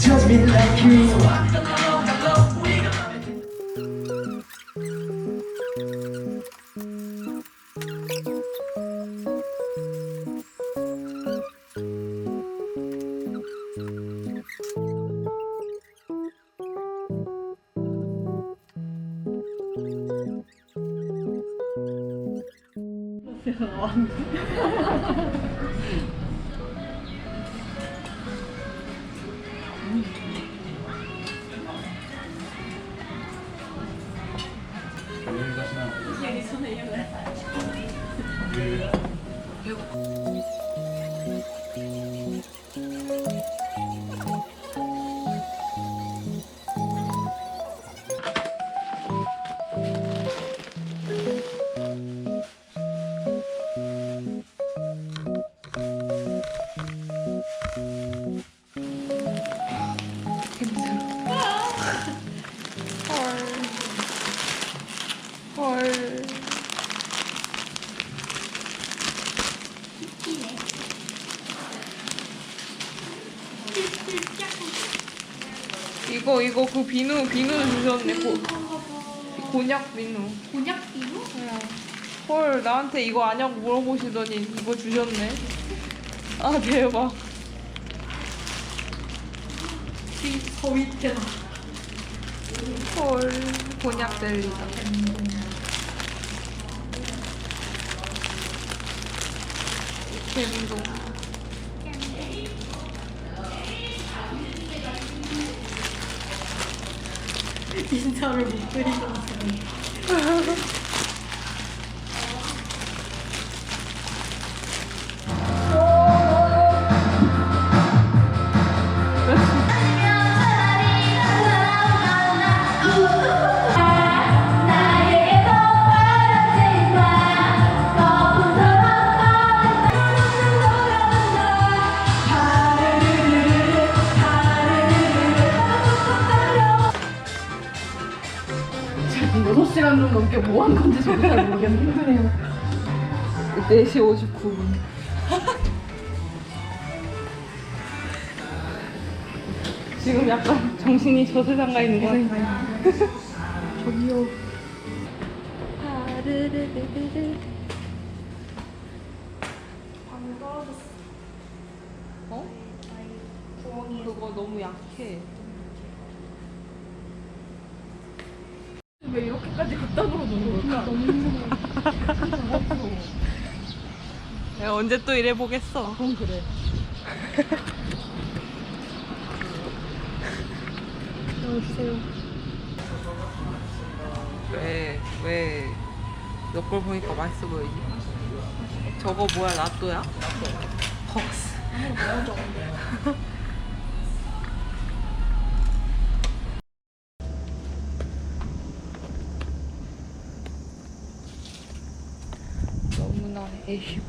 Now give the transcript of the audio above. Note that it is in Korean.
Touch me like you 배고파. 헐. 헐. 이거 이거 그 비누 비누 주셨네 고, 곤약 비누 곤약 비누? 응. 헐 나한테 이거 아냐고 물어보시더니 이거 주셨네 아 대박 더 밑에다. 헐 곤약 젤리다 잼도 인사를 못 드리셨어요. 여섯 시간 좀 넘게 뭐 한 건지 저도 잘 모르겠는데. 4시 59분 지금 약간 정신이 저 세상 가 있는 거 같아 저기요. 어? 그거 너무 약해 왜 이렇게까지 극단으로 노는 걸까? 너무 힘들어. 내가 언제 또 이래 보겠어 그건 그래. 여보세요. 왜, 왜, 너걸 보니까 맛있어 보이지? 저거 뭐야, 라또야? 헉스. 너무 no issue.